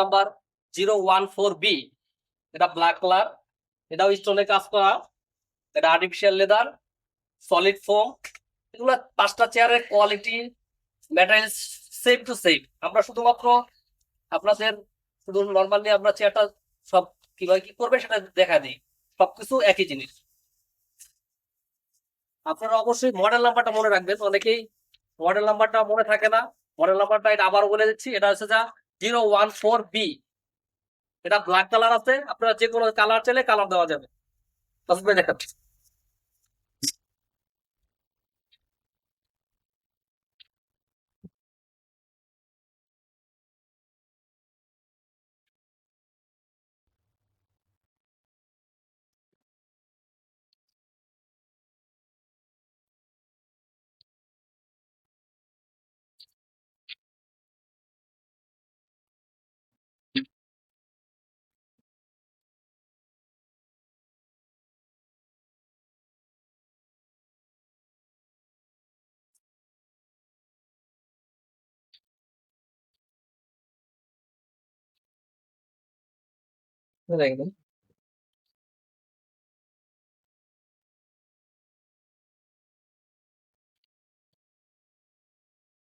Number zero one four B এটা black colour এটাও স্টোনে কাজ করা। এটা আর্টিফিশিয়াল লেদার সলিড ফোম এগুলো পাঁচটা চেয়ারের quality materials same to same আমরা শুধুমাত্র আপনাদের, শুধু নর্মালি আমরা চেয়ারটা সব কীভাবে কি করবে সেটা দেখা দিই। সবকিছু একই জিনিস। আপনারা অবশ্যই মডেল নাম্বারটা মনে রাখবেন। অনেকেই মডেল নাম্বারটা মনে থাকে না। মডেল নাম্বারটা এটা আবার বলে দিচ্ছি। এটা হচ্ছে যা জিরো ওয়ান ফোর বি এটা ব্ল্যাক কালার আছে, আপনারা যে কোনো কালার চাইলে কালার দেওয়া যাবে। তাসবিহ Nereye gidelim?